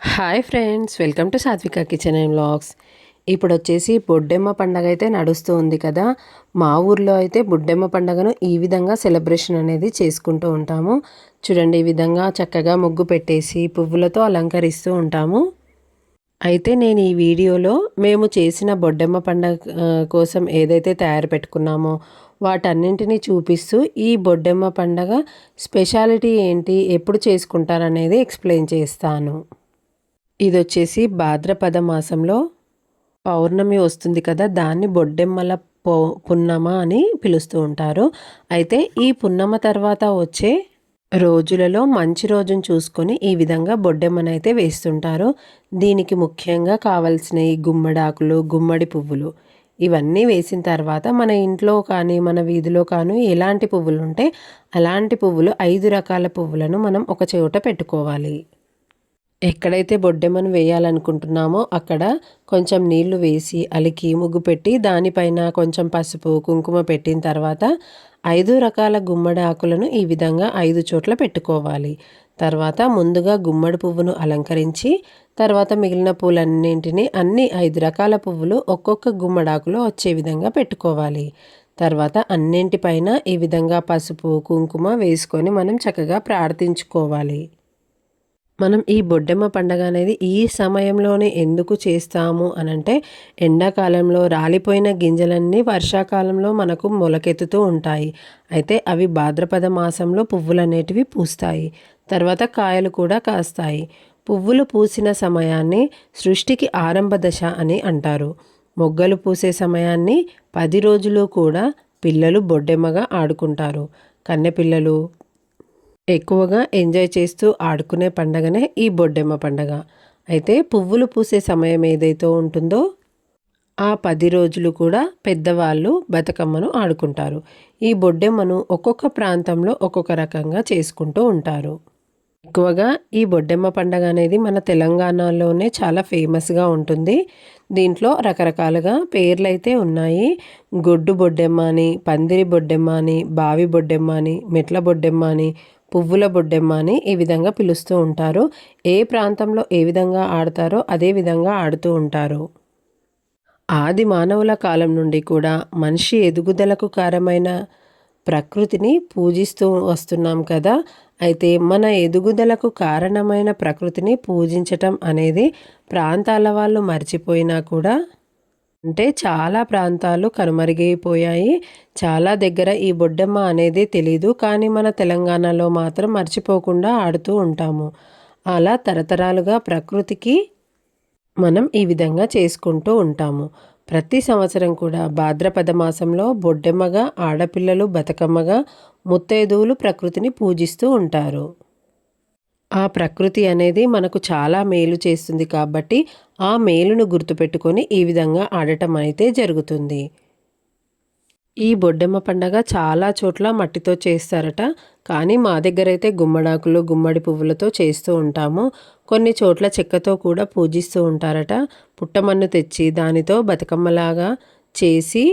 Hi friends welcome to Satvika kitchen and vlogs. ఇప్పుడు వచ్చేసి బొడ్డెమ్మ పండగ అయితే నడుస్తూ ఉంది కదా. మా ఊర్లో అయితే బొడ్డెమ్మ పండగను ఈ విధంగా సెలబ్రేషన్ అనేది చేసుకుంటూ ఉంటాము. చూడండి ఈ విధంగా చక్కగా ముగ్గు పెట్టేసి పువ్వులతో అలంకరిస్తూ ఉంటాము. అయితే నేను ఈ వీడియోలో మేము చేసిన బొడ్డెమ్మ పండగ కోసం ఏదైతే తయారు పెట్టుకున్నామో వాటన్నింటినీ చూపిస్తూ ఈ బొడ్డెమ్మ పండగ స్పెషాలిటీ ఏంటి ఎప్పుడు చేసుకుంటారనేది ఎక్స్ప్లెయిన్ చేస్తాను. ఇది వచ్చేసి భాద్రపద మాసంలో పౌర్ణమి వస్తుంది కదా దాన్ని బొడ్డెమ్మల పో పున్నమ అని పిలుస్తూ ఉంటారు. అయితే ఈ పున్నమ తర్వాత వచ్చే రోజులలో మంచి రోజును చూసుకొని ఈ విధంగా బొడ్డెమ్మనైతే వేస్తుంటారు. దీనికి ముఖ్యంగా కావలసిన ఈ గుమ్మడాకులు గుమ్మడి పువ్వులు. ఇవన్నీ వేసిన తర్వాత మన ఇంట్లో కానీ మన వీధిలో కానీ ఎలాంటి పువ్వులు ఉంటే అలాంటి పువ్వులు ఐదు రకాల పువ్వులను మనం ఒక చోట పెట్టుకోవాలి. ఎక్కడైతే బొడ్డెమ్మను వేయాలనుకుంటున్నామో అక్కడ కొంచెం నీళ్ళు వేసి అలికి ముగ్గు పెట్టి దానిపైన కొంచెం పసుపు కుంకుమ పెట్టిన తర్వాత ఐదు రకాల గుమ్మడి ఆకులను ఈ విధంగా ఐదు చోట్ల పెట్టుకోవాలి. తర్వాత ముందుగా గుమ్మడి పువ్వును అలంకరించి తర్వాత మిగిలిన పూలన్నింటినీ అన్ని ఐదు రకాల పువ్వులు ఒక్కొక్క గుమ్మడాకులో వచ్చే విధంగా పెట్టుకోవాలి. తర్వాత అన్నింటిపైన ఈ విధంగా పసుపు కుంకుమ వేసుకొని మనం చక్కగా ప్రార్థించుకోవాలి. మనం ఈ బొడ్డెమ్మ పండగ అనేది ఈ సమయంలోనే ఎందుకు చేస్తాము అనంటే ఎండాకాలంలో రాలిపోయిన గింజలన్నీ వర్షాకాలంలో మనకు మొలకెత్తుతూ ఉంటాయి. అయితే అవి భాద్రపద మాసంలో పువ్వులు అనేటివి పూస్తాయి. తర్వాత కాయలు కూడా కాస్తాయి. పువ్వులు పూసిన సమయాన్ని సృష్టికి ఆరంభ దశ అని అంటారు. మొగ్గలు పూసే సమయాన్ని పది రోజులు కూడా పిల్లలు బొడ్డెమ్మగా ఆడుకుంటారు. కన్నెపిల్లలు ఎక్కువగా ఎంజాయ్ చేస్తూ ఆడుకునే పండగనే ఈ బొడ్డెమ్మ పండగ. అయితే పువ్వులు పూసే సమయం ఏదైతే ఉంటుందో ఆ పది రోజులు కూడా పెద్దవాళ్ళు బతుకమ్మను ఆడుకుంటారు. ఈ బొడ్డెమ్మను ఒక్కొక్క ప్రాంతంలో ఒక్కొక్క రకంగా చేసుకుంటూ ఉంటారు. ఎక్కువగా ఈ బొడ్డెమ్మ పండగ అనేది మన తెలంగాణలోనే చాలా ఫేమస్గా ఉంటుంది. దీంట్లో రకరకాలుగా పేర్లు అయితే ఉన్నాయి. గొడ్డు బొడ్డెమ్మ అని పందిరి బొడ్డెమ్మ అని బావి బొడ్డెమ్మ అని మెట్ల బొడ్డెమ్మ అని పువ్వుల బొడ్డెమ్మ అని ఈ విధంగా పిలుస్తూ ఉంటారు. ఏ ప్రాంతంలో ఏ విధంగా ఆడతారో అదే విధంగా ఆడుతూ ఉంటారు. ఆది మానవుల కాలం నుండి కూడా మనిషి ఎదుగుదలకు కారమైన ప్రకృతిని పూజిస్తూ వస్తున్నాం కదా. అయితే మన ఎదుగుదలకు కారణమైన ప్రకృతిని పూజించటం అనేది ప్రాంతాల వాళ్ళు మర్చిపోయినా కూడా అంటే చాలా ప్రాంతాలు కనుమరుగైపోయాయి. చాలా దగ్గర ఈ బొడ్డమ్మ అనేది తెలీదు. కానీ మన తెలంగాణలో మాత్రం మర్చిపోకుండా ఆడుతూ ఉంటాము. అలా తరతరాలుగా ప్రకృతికి మనం ఈ విధంగా చేసుకుంటూ ఉంటాము. ప్రతి సంవత్సరం కూడా భాద్రపద మాసంలో బొడ్డెమ్మగా ఆడపిల్లలు బతుకమ్మగా ముత్తైదువులు ప్రకృతిని పూజిస్తూ ఉంటారు. ఆ ప్రకృతి అనేది మనకు చాలా మేలు చేస్తుంది కాబట్టి ఆ మేలును గుర్తుపెట్టుకొని ఈ విధంగా ఆడటం అయితే జరుగుతుంది. ఈ బొడ్డెమ్మ పండగ చాలా చోట్ల మట్టితో చేస్తారట. కానీ మా దగ్గర అయితే గుమ్మడాకులు గుమ్మడి పువ్వులతో చేస్తూ ఉంటాము. కొన్ని చోట్ల చెక్కతో కూడా పూజిస్తూ ఉంటారట. పుట్టమన్ను తెచ్చి దానితో బతుకమ్మలాగా చేసి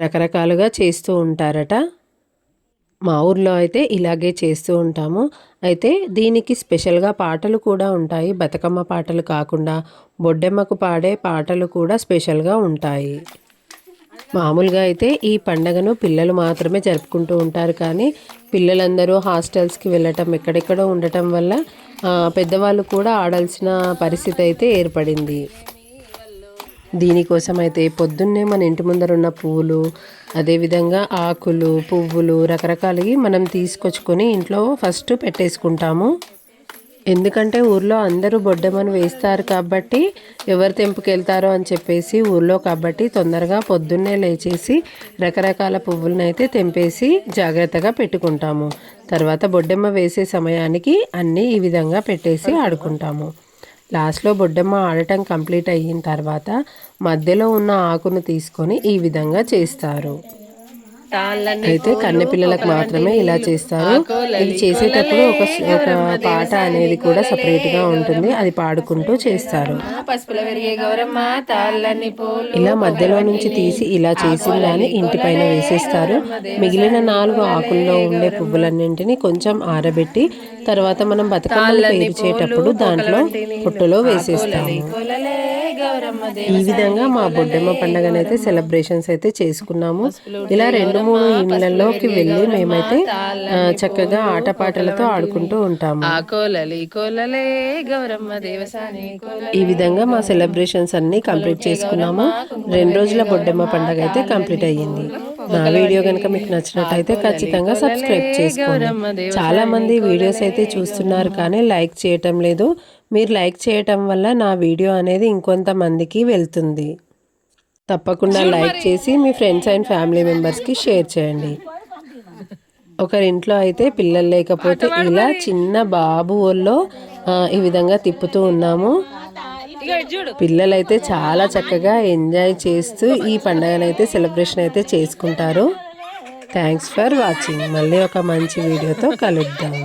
రకరకాలుగా చేస్తూ ఉంటారట. మా ఊర్లో అయితే ఇలాగే చేస్తూ ఉంటాము. అయితే దీనికి స్పెషల్గా పాటలు కూడా ఉంటాయి. బతుకమ్మ పాటలు కాకుండా బొడ్డెమ్మకు పాడే పాటలు కూడా స్పెషల్గా ఉంటాయి. మామూలుగా అయితే ఈ పండగను పిల్లలు మాత్రమే జరుపుకుంటూ ఉంటారు కానీ పిల్లలందరూ హాస్టల్స్కి వెళ్ళటం ఎక్కడెక్కడో ఉండటం వల్ల పెద్దవాళ్ళు కూడా ఆడాల్సిన పరిస్థితి అయితే ఏర్పడింది. దీనికోసం అయితే పొద్దున్నే మన ఇంటి ముందర ఉన్న పువ్వులు అదేవిధంగా ఆకులు పువ్వులు రకరకాలవి మనం తీసుకొచ్చుకొని ఇంట్లో ఫస్ట్ పెట్టేసుకుంటాము. ఎందుకంటే ఊర్లో అందరూ బొడ్డెమ్మను వేస్తారు కాబట్టి ఎవరు తెంపుకెళ్తారో అని చెప్పేసి ఊర్లో కాబట్టి తొందరగా పొద్దున్నే లేచేసి రకరకాల పువ్వులను అయితే తెంపేసి జాగ్రత్తగా పెట్టుకుంటాము. తర్వాత బొడ్డెమ్మ వేసే సమయానికి అన్నీ ఈ విధంగా పెట్టేసి ఆడుకుంటాము. లాస్ట్లో బొడ్డమ్మ ఆడటం కంప్లీట్ అయిన తర్వాత మధ్యలో ఉన్న ఆకును తీసుకొని ఈ విధంగా చేస్తారు. అయితే కన్నె పిల్లలకు మాత్రమే ఇలా చేస్తారు. ఇది చేసేటప్పుడు ఒక ఒక పాట అనేది కూడా సపరేట్గా ఉంటుంది. అది పాడుకుంటూ చేస్తారు. ఇలా మధ్యలో నుంచి తీసి ఇలా చేసిన దాన్ని ఇంటి పైన వేసేస్తారు. మిగిలిన నాలుగు ఆకుల్లో ఉండే పువ్వులన్నింటినీ కొంచెం ఆరబెట్టి తర్వాత మనం బతుకమ్మలు పేర్చేటప్పుడు దాంట్లో పుట్టలో వేసేస్తాము. ఈ విధంగా మా బొడ్డెమ్మ పండగనైతే సెలబ్రేషన్స్ అయితే చేసుకున్నాము. ఇలా రెండు మూడు ఇళ్ళల్లోకి వెళ్ళి మేమైతే చక్కగా ఆటపాటలతో ఆడుకుంటూ ఉంటాము. ఈ విధంగా మా సెలబ్రేషన్స్ అన్ని కంప్లీట్ చేసుకున్నాము. రెండు రోజుల బొడ్డెమ్మ పండగ అయితే కంప్లీట్ అయ్యింది. నా వీడియో కనుక మీకు నచ్చినట్టయితే ఖచ్చితంగా సబ్స్క్రైబ్ చేసుకోండి చాలా మంది వీడియోస్ అయితే చూస్తున్నారు కానీ లైక్ చేయటం లేదు. మీరు లైక్ చేయటం వల్ల నా వీడియో అనేది ఇంకొంతమందికి వెళ్తుంది. తప్పకుండా లైక్ చేసి మీ ఫ్రెండ్స్ అండ్ ఫ్యామిలీ మెంబర్స్కి షేర్ చేయండి. ఒకరింట్లో అయితే పిల్లలు లేకపోతే ఇలా చిన్న బాబు ఒళ్ళో ఆ, ఈ విధంగా తిప్పుతూ ఉన్నాము. పిల్లలైతే చాలా చక్కగా ఎంజాయ్ చేస్తూ ఈ పండుగనైతే సెలబ్రేషన్ అయితే చేసుకుంటారు. Thanks for watching. మళ్ళీ ఒక మంచి వీడియోతో కలుద్దాము